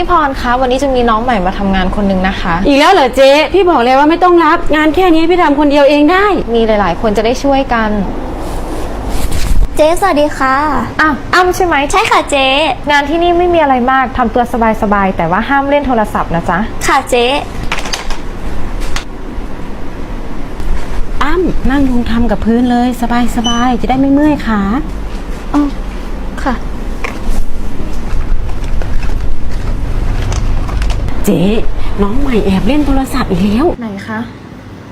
พี่พรคะวันนี้จะมีน้องใหม่มาทำงานคนหนึงนะคะ อีกแล้วเหรอเจ๊ พี่บอกแล้วว่าไม่ต้องรับ งานแค่นี้พี่ทำคนเดียวเองได้ มีหลาย ๆ คนจะได้ช่วยกันเจ๊สวัสดีค่ะ อ้าวอ้ำใช่ไหมใช่ค่ะเจ๊ งานที่นี่ไม่มีอะไรมากทำตัวสบาย ๆ แต่ว่าห้ามเล่นโทรศัพท์นะจ๊ะ ค่ะเจ๊อ้ำนั่งลงทำกับพื้นเลย สบายสบายๆจะได้ไม่เมื่อยขาอ๋อค่ะ เจ๊น้องใหม่แอบเล่นโทรศัพท์อีกแล้ว ไหนคะ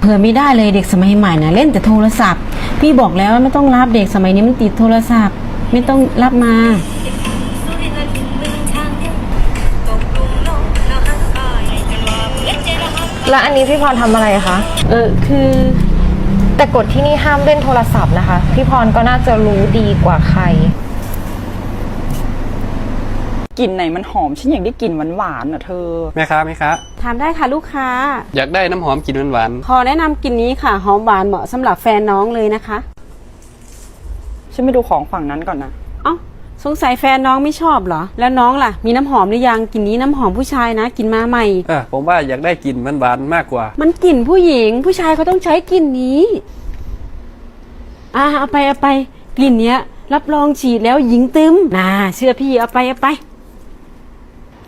เผื่อไม่ได้เลยเด็กสมัยใหม่นะเล่นแต่โทรศัพท์ พี่บอกแล้วว่าไม่ต้องรับเด็กสมัยนี้มันติดโทรศัพท์ ไม่ต้องรับมา แล้วอันนี้พี่พรทำอะไรคะ เออคือ แต่กฎที่นี่ห้ามเล่นโทรศัพท์นะคะ พี่พรก็น่าจะรู้ดีกว่าใคร กลิ่นไหนมันหอมฉันอยากได้กลิ่นหวานๆอะเธอ แม่ค้าแม่ค้าถามได้ค่ะลูกค้า อยากได้น้ำหอมกลิ่นหวานขอแนะนำกลิ่นนี้ค่ะ หอมหวานเหมาะสำหรับแฟนน้องเลยนะคะฉันไปดูของฝั่งนั้นก่อนนะเอ้าสงสัยแฟนน้องไม่ชอบเหรอ แล้วน้องล่ะ มีน้ำหอมหรือยังกลิ่นนี้น้ำหอมผู้ชายนะกลิ่นมาใหม่ ๆเออผมว่าอยากได้กลิ่นหวานๆมากกว่า มันกลิ่นผู้หญิง ผู้ชายเขาต้องใช้กลิ่นนี้อ่าเอาไปเอาไป กลิ่นเนี้ย รับรองฉีดแล้วหญิงตึมน่าเชื่อพี่เอาไปเอาไป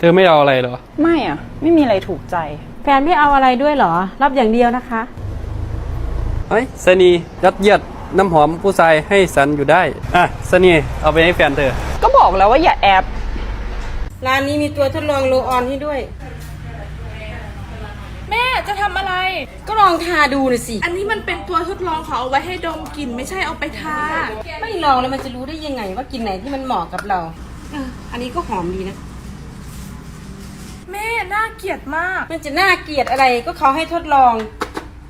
เธอไม่เอาอะไรเหรอ ไม่อะ ไม่มีอะไรถูกใจ แฟนไม่เอาอะไรด้วยเหรอ รับอย่างเดียวนะคะเฮ้ยสนียัดเยียดน้ำหอมผู้ชายให้สันอยู่ได้ อะสนีเอาไปให้แฟนเธอ ก็บอกแล้วว่าอย่าแอบร้านนี้มีตัวทดลองโลออนให้ด้วย แม่จะทำอะไร ก็ลองทาดูหน่อยสิ อันนี้มันเป็นตัวทดลองเขาเอาไว้ให้ดมกลิ่นไม่ใช่เอาไปทา ไม่ลองแล้วมันจะรู้ได้ยังไงว่ากลิ่นไหนที่มันเหมาะกับเราเอออันนี้ก็หอมดีนะ แม่น่าเกลียดมาก มันจะน่าเกลียดอะไรก็เขาให้ทดลอง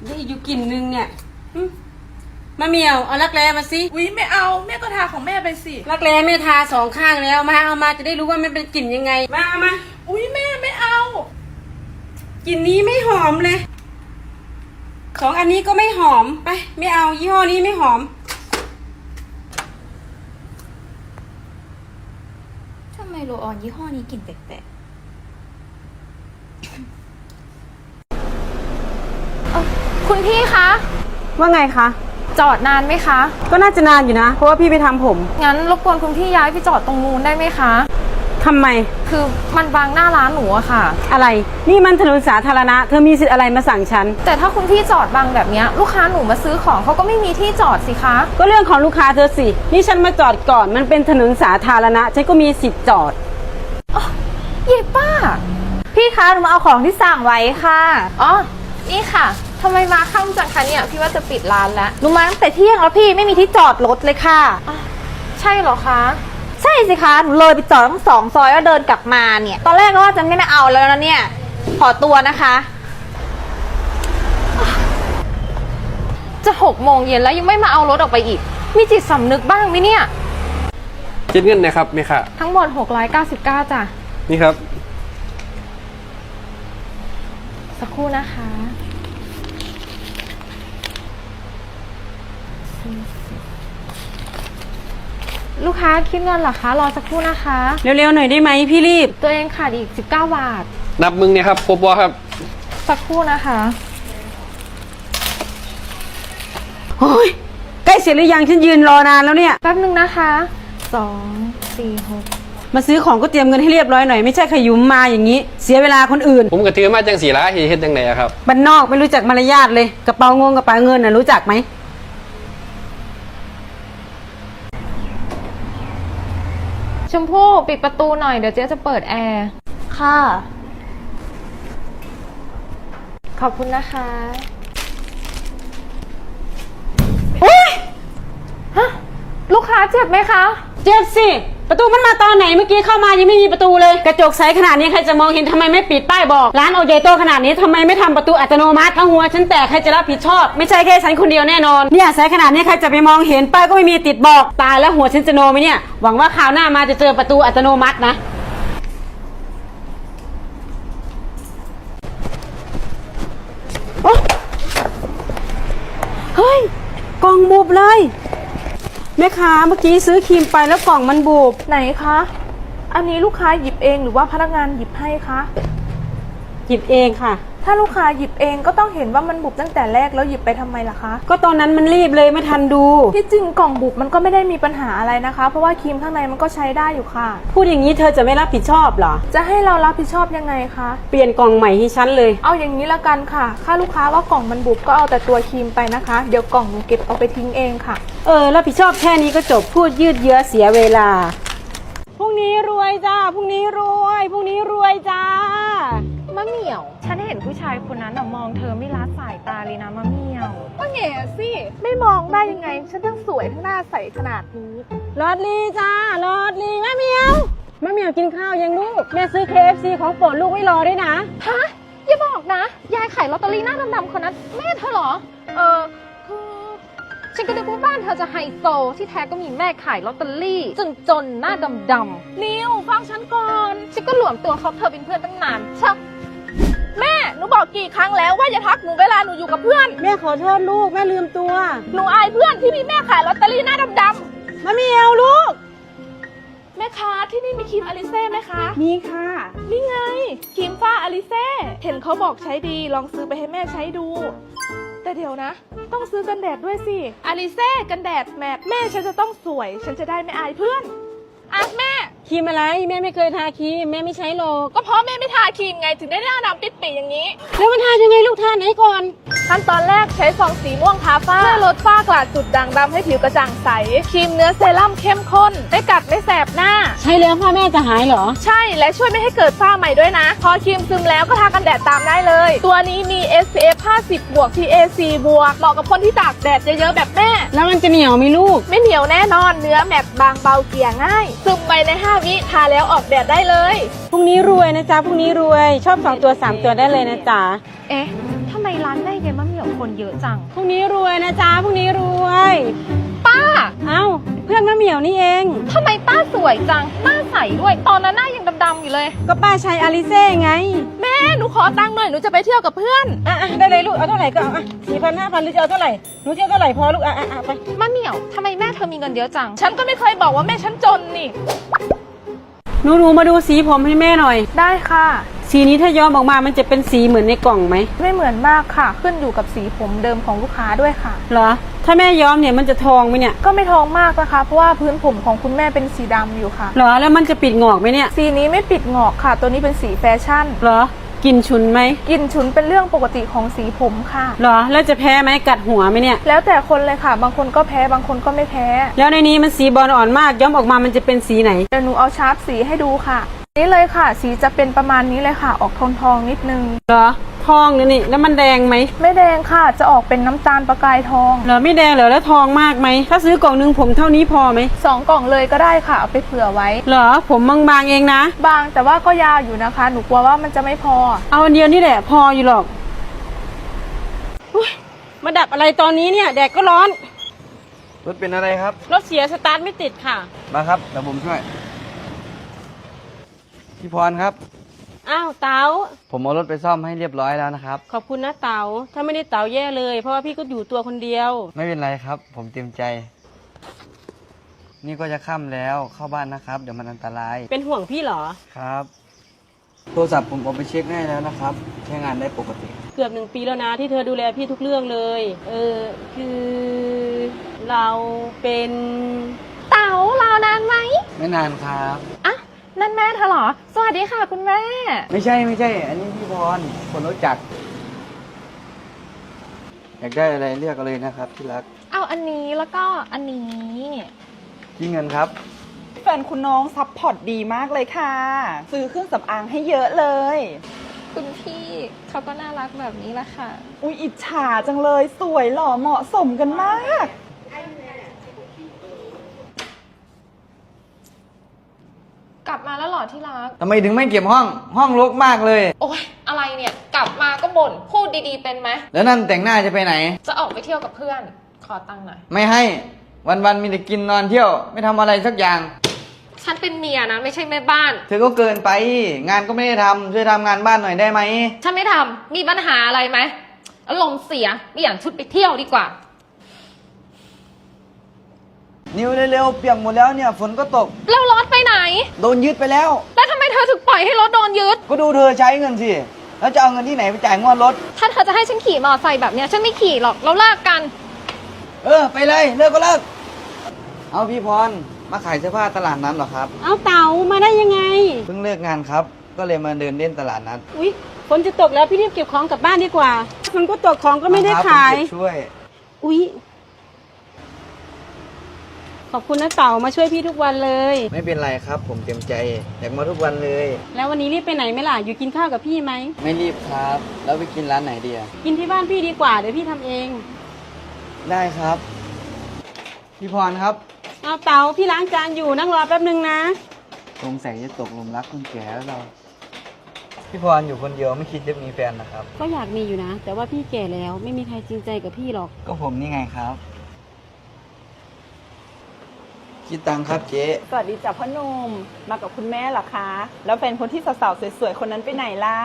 นี่อยู่กลิ่นนึงเนี่ยหึมะเหมียวเอารักแร้มาสิอุ๊ยไม่เอาแม่ก็ทาของแม่ไปสิ รักแร้ไม่ทาสองข้างแล้วมาเอามาจะได้รู้ว่ามันเป็นกลิ่นยังไง มาเอามาอุ๊ยแม่ไม่เอา กลิ่นนี้ไม่หอมเลยสองอันนี้ก็ไม่หอมไปไม่เอายี่ห้อนี้ไม่หอม ทำไมโรออนยี่ห้อนี้กลิ่นแปลก คุณพี่คะ ว่าไงคะ จอดนานไหมคะ ก็น่าจะนานอยู่นะ เพราะว่าพี่ไปทำผมงั้นรบกวนคุณพี่ย้ายไปจอดตรงนู้นได้ไหมคะ ทำไม คือมันบังหน้าร้านหนูอะค่ะ อะไร นี่มันถนนสาธารณะ เธอมีสิทธิ์อะไรมาสั่งฉัน แต่ถ้าคุณพี่จอดบังแบบเนี้ยลูกค้าหนูมาซื้อของเขาก็ไม่มีที่จอดสิคะ ก็เรื่องของลูกค้าเธอสิ นี่ฉันมาจอดก่อน มันเป็นถนนสาธารณะ ฉันก็มีสิทธิ์จอด เย่ป้า พี่คะหนูมาเอาของที่สั่งไว้ค่ะ อ๋อ นี่ค่ะ ทำไมมาค่ำจังคะเนี่ย พี่ว่าจะปิดร้านแล้วหนูมาตั้งแต่เที่ยงแล้วพี่ไม่มีที่จอดรถเลยค่ะใช่เหรอคะ ใช่สิคะหนูเลยไปจอดทั้งสองซอยแล้วเดินกลับมาเนี่ย ตอนแรกก็ว่าจะไม่มาเอาแล้วนะเนี่ย ขอตัวนะคะ จะหกโมงเย็นแล้วยังไม่มาเอารถออกไปอีก มีจิตสำนึกบ้างไหมเนี่ย คิดเงินนะครับแม่ค้าทั้งหมด 699จ้ะ นี่ครับ สักครู่นะคะ ลูกค้าคิดเงินเหรอคะ รอสักครู่นะคะ เร็วๆหน่อยได้ไหมพี่รีบ ตัวเองขาดอีก 19 บาท นับมึงเนี่ยครับครบบ่ครับสักครู่นะคะ โอ้ยใกล้เสร็จหรือยังฉันยืนรอนานแล้วเนี่ย แป๊บนึงนะคะ2 4 6มาซื้อของก็เตรียมเงินให้เรียบร้อยหน่อยไม่ใช่ขยุมมาอย่างนี้ เสียเวลาคนอื่น ผมก็ถือมาจังสีละเฮ็ดจังไหนอะครับ บ้านนอกไม่รู้จักมารยาทเลยกระเป๋างงกระเป๋าเงินน่ะรู้จักไหม ชมพู่ปิดประตูหน่อยเดี๋ยวเจ๊จะเปิดแอร์ๆค่ะ ขอบคุณนะคะฮะลูกค้าเจ็บไหมคะ เจ็บสิ ประตูมันมาตอนไหนเมื่อกี้เข้ามายังไม่มีประตูเลย กระจกใสขนาดนี้ใครจะมองเห็นทำไมไม่ปิดป้ายบอก ร้านโอเจโตขนาดนี้ทำไมไม่ทำประตูอัตโนมัติถ้าหัวฉันแตกใครจะรับผิดชอบ ไม่ใช่แค่ฉันคนเดียวแน่นอนเนี่ยใสขนาดนี้ใครจะไปมองเห็นป้ายก็ไม่มีติดบอกตายแล้วหัวฉันจะโนไหมเนี่ยหวังว่าคราวหน้ามาจะเจอประตูอัตโนมัตินะโอ๊ะเฮ้ยกล่องบุบเลย แม่ค้าเมื่อกี้ซื้อครีมไปแล้วกล่องมันบุบไหนคะ อันนี้ลูกค้าหยิบเองหรือว่าพนักงานหยิบให้คะ หยิบเองค่ะ ถ้าลูกค้าหยิบเองก็ต้องเห็นว่ามันบุบตั้งแต่แรกแล้วหยิบไปทำไมล่ะคะ ก็ตอนนั้นมันรีบเลยไม่ทันดู ที่จริงกล่องบุบมันก็ไม่ได้มีปัญหาอะไรนะคะ เพราะว่าครีมข้างในมันก็ใช้ได้อยู่ค่ะ พูดอย่างนี้เธอจะไม่รับผิดชอบเหรอ จะให้เรารับผิดชอบยังไงคะ เปลี่ยนกล่องใหม่ให้ฉันเลย เอาอย่างนี้ละกันค่ะ ถ้าลูกค้าว่ากล่องมันบุบก็เอาแต่ตัวครีมไปนะคะ เดี๋ยวกล่องหนูเก็บเอาไปทิ้งเองค่ะ เออรับผิดชอบแค่นี้ก็จบพูดยืดเยื้อเสียเวลา พรุ่งนี้รวยจ้า พรุ่งนี้รวย พรุ่งนี้รวยจ้ามะเหมี่ยว ฉันเห็นผู้ชายคนนั้นอะมองเธอไม่ละสายตาเลยนะมะเหมี่ยว ก็แง่สิ ไม่มองได้ยังไง ฉันทั้งสวยทั้งหน้าใสขนาดนี้ลอดลีจ้าลอดลีแม่เหมียวแม่เหมียวกินข้าวยังลูก แม่ซื้อ KFC ของโปรดลูกไว้รอด้วยนะ ฮะ อย่าบอกนะ ยายขายลอตเตอรี่หน้าดำๆคนนั้นแม่เธอเหรอ เออคือฉันก็นึกว่าบ้านเธอจะไฮโซ ที่แท้ก็มีแม่ขายลอตเตอรี่จนๆหน้าดำๆนิวฟังฉันก่อน ฉันก็หลวมตัวเขาเธอเป็นเพื่อนตั้งนานชักแม่ หนูบอกกี่ครั้งแล้วว่าอย่าทักหนูเวลาหนูอยู่กับเพื่อน แม่ขอโทษลูกแม่ลืมตัวหนูอายเพื่อนที่มีแม่ขายลอตเตอรี่หน้าดำแม่เหมียวลูก ๆแม่ค้าที่นี่มีครีมอลิเซ่ไหมคะ มีค่ะ นี่ไงครีมฝ้าอลิเซ่เห็นเขาบอกใช้ดีลองซื้อไปให้แม่ใช้ดู แต่เดี๋ยวนะ ต้องซื้อกันแดดด้วยสิอลิเซ่กันแดดแมทแม่ฉันจะต้องสวย ฉันจะได้ไม่อายเพื่อนอะแม่ ครีมอะไรแม่ไม่เคยทาครีมแม่ไม่ใช้หรอกก็เพราะแม่ไม่ทาครีมไงถึงได้หน้าดำปิดปีอย่างนี้ แล้วมันทายังไงลูกทาไหนก่อน ขั้นตอนแรกใช้ฟองสีม่วงทาฝ้าเพื่อลดฝ้ากระจุดด่างดำให้ผิวกระจ่างใส ครีมเนื้อเซรั่มเข้มข้น ไม่กัดไม่แสบหน้า ใช้แล้วพ่อแม่จะหายเหรอ ใช่และช่วยไม่ให้เกิดฝ้าใหม่ด้วยนะ พอครีมซึมแล้วก็ทากันแดดตามได้เลย ตัวนี้มี SPF 50บวก PAC บวกเหมาะกับคนที่ตากแดดเยอะๆแบบแม่ แล้วมันจะเหนียวไหมลูก ไม่เหนียวแน่นอนเนื้อแมตต์บางเบาเกลี่ยง่ายซึมไปใน 5 วิทาแล้วออกแดดได้เลยพรุ่งนี้รวยนะจ๊ะพรุ่งนี้รวยชอบสองตัวสามตัวได้เลยนะจ๊ะเอ๊ะ ทำไมร้านแม่ยายมะเหมี่ยวคนเยอะจัง พรุ่งนี้รวยนะจ๊ะพรุ่งนี้รวย ป้าเอ้า เพื่อนมะเหมียวนี่เอง ทำไมป้าสวยจัง หน้าใสด้วย ตอนนั้นหน้ายังดำๆอยู่เลย ก็ป้าใช้อาลิเซ่ไง แม่หนูขอตังค์หน่อยหนูจะไปเที่ยวกับเพื่อน อะอะได้เลยลูก เอาเท่าไหร่ก็เอาอะสี่พันห้าพันหรือจะเอาเท่าไหร่ หนูจะเอาเท่าไหร่พอลูก อะอะอะไปมะเหมี่ยวทำไมแม่เธอมีเงินเยอะจัง ฉันก็ไม่เคยบอกว่าแม่ฉันจนนี่ หนูหนูมาดูสีผมให้แม่หน่อย ได้ค่ะ สีนี้ถ้าย้อมออกมามันจะเป็นสีเหมือนในกล่องไหมไม่เหมือนมากค่ะ ขึ้นอยู่กับสีผมเดิมของลูกค้าด้วยค่ะ เหรอ ถ้าแม่ย้อมเนี่ยมันจะทองไหมเนี่ย ก็ไม่ทองมากนะคะ เพราะว่าพื้นผมของคุณแม่เป็นสีดำอยู่ค่ะ เหรอ แล้วมันจะปิดงอกไหมเนี่ย สีนี้ไม่ปิดงอกค่ะ ตัวนี้เป็นสีแฟชั่นเหรอกลินฉุนไหมกลิ่นฉุนเป็นเรื่องปกติของสีผมค่ะ เหรอ แล้วจะแพ้ไหมกัดหัวไหมเนี่ย แล้วแต่คนเลยค่ะ บางคนก็แพ้บางคนก็ไม่แพ้แล้วในนี้มันสีบอลอ่อนมากย้อมออกมามันจะเป็นสีไหน เดี๋ยวหนูเอาชาร์ปสีให้ดูค่ะ นี่เลยค่ะ สีจะเป็นประมาณนี้เลยค่ะ ออกทองทองๆนิดนึง เหรอทองเนี่ยนี่แล้วมันแดงไหมไม่แดงค่ะ จะออกเป็นน้ำตาลประกายทอง เหรอไม่แดงเหรอแล้วทองมากไหมถ้าซื้อกล่องหนึงผมเท่านี้พอไหมสองกล่องเลยก็ได้ค่ะ เอาไปเผื่อไว้ เหรอผมบางๆเองนะ บางแต่ว่าก็ยาวอยู่นะคะ หนูกลัวว่ามันจะไม่พอ เอาอันเดียวนี่แหละพออยู่หรอกอุ๊ยมาดับอะไรตอนนี้เนี่ย แดดก็ร้อนรถเป็นอะไรครับ รถเสียสตาร์ทไม่ติดค่ะ มาครับเดี๋ยวผมช่วย พี่พรครับ อ้าวเต๋าผมเอารถไปซ่อมให้เรียบร้อยแล้วนะครับ ขอบคุณนะเต๋าถ้าไม่ได้เต๋าแย่เลย เพราะว่าพี่ก็อยู่ตัวคนเดียว ไม่เป็นไรครับ ผมเต็มใจ นี่ก็จะค่ำแล้วเข้าบ้านนะครับ เดี๋ยวมันอันตรายเป็นห่วงพี่เหรอ ครับ โทรศัพท์ผมเอาไปเช็คให้แล้วนะครับ ใช้งานได้ปกติ เกือบหนึ่งปีแล้วนะที่เธอดูแลพี่ทุกเรื่องเลย เออ คือเราเป็น เต๋ารอนานไหม ไม่นานครับอะ นั่นแม่เธอเหรอ สวัสดีค่ะ คุณแม่ ไม่ใช่ไม่ใช่ อันนี้พี่พร คนรู้จัก อยากได้อะไรเรียกเอาเลยนะครับที่รักเอาอันนี้แล้วก็อันนี้ ที่เงินครับ แฟนคุณน้องซัพพอร์ตดีมากเลยค่ะ ซื้อเครื่องสำอางให้เยอะเลย คุณพี่เขาก็น่ารักแบบนี้แหละค่ะ อุ๊ย อิจฉาจังเลย สวยหล่อเหมาะสมกันมาก กลับมาแล้วเหรอที่รัก ทำไมถึงไม่เก็บห้อง ห้องรกมากเลย โอ๊ย อะไรเนี่ย กลับมาก็บ่น พูดดีๆเป็นไหม แล้วนั่นแต่งหน้าจะไปไหน จะออกไปเที่ยวกับเพื่อน ขอตังค์หน่อย ไม่ให้ วันๆมีแต่กินนอนเที่ยว ไม่ทำอะไรสักอย่าง ฉันเป็นเมียนะ ไม่ใช่แม่บ้าน เธอก็เกินไป งานก็ไม่ได้ทำช่วยทำงานบ้านหน่อยได้ไหม ฉันไม่ทำ มีปัญหาอะไรไหมอารมณ์เสียเปลี่ยนชุดไปเที่ยวดีกว่า นิวเร็วๆเปียกหมดแล้วเนี่ยฝนก็ตก แล้วรถไปไหน โดนยึดไปแล้ว แล้วทำไมเธอถึงปล่อยให้รถโดนยึด ก็ดูเธอใช้เงินสิ แล้วจะเอาเงินที่ไหนไปจ่ายงวดรถ ถ้าเธอจะให้ฉันขี่มอเตอร์ไซค์แบบเนี้ยฉันไม่ขี่หรอกเราเลิกกัน เออไปเลยเลิกก็เลิก เอาพี่พรมาขายเสื้อผ้าตลาดนั้นเหรอครับ เอาเต๋ามาได้ยังไง เพิ่งเลิกงานครับ ก็เลยมาเดินเล่นตลาดนัดอุ๊ยฝนจะตกแล้วพี่รีบเก็บของกลับบ้านดีกว่าฝนก็ตกของก็ไม่ได้ครับขายผมเก็บช่วย อุ๊ย ขอบคุณนะเต๋ามาช่วยพี่ทุกวันเลย ไม่เป็นไรครับ ผมเต็มใจอยากมาทุกวันเลย แล้ววันนี้รีบไปไหนไหมล่ะ อยู่กินข้าวกับพี่ไหม ไม่รีบครับ แล้วไปกินร้านไหนดีอะกินที่บ้านพี่ดีกว่าเดี๋ยวพี่ทำเองได้ครับ พี่พรครับ เอาเต๋าพี่ล้างจานอยู่นั่งรอแป๊บนึงนะ สงสัยจะตกหลุมรักคนแก่แล้วเรา พี่พรอยู่คนเดียวไม่คิดจะมีแฟนนะครับ ก็อยากมีอยู่นะ แต่ว่าพี่แก่แล้วไม่มีใครจริงใจกับพี่หรอก ก็ผมนี่ไงครับ คิดตังค์ครับเจ๊สวัสดีจ้ะพ่อหนุ่มมากับคุณแม่เหรอคะ แล้วแฟนคนที่สาวๆสวยๆคนนั้นไปไหนล่ะ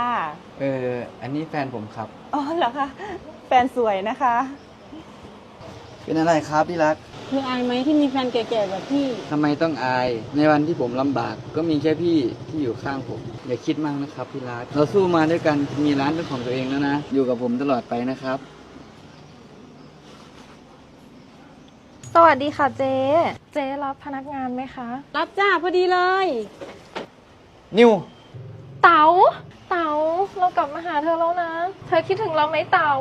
เอออันนี้แฟนผมครับ อ๋อเหรอคะแฟนสวยนะคะ เป็นอะไรครับที่รักคืออายไหมที่มีแฟนแก่ๆแบบพี่ทำไมต้องอาย ในวันที่ผมลำบาก ก็มีแค่พี่ที่อยู่ข้างผม อย่าคิดมากนะครับพี่รักเราสู้มาด้วยกันมีร้านเป็นของตัวเองแล้วนะ อยู่กับผมตลอดไปนะครับ สวัสดีค่ะเจ๊ เจ๊รับพนักงานไหมคะ รับจ้าพอดีเลย นิว เต๋า เต๋า เรากลับมาหาเธอแล้วนะ เธอคิดถึงเราไหมเต๋า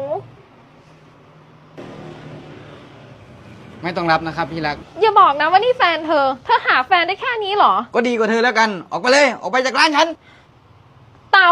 ไม่ต้องรับนะครับพี่รัก อย่าบอกนะว่านี่แฟนเธอ เธอหาแฟนได้แค่นี้เหรอ ก็ดีกว่าเธอแล้วกัน ออกไปเลย ออกไปจากร้านฉัน เต๋า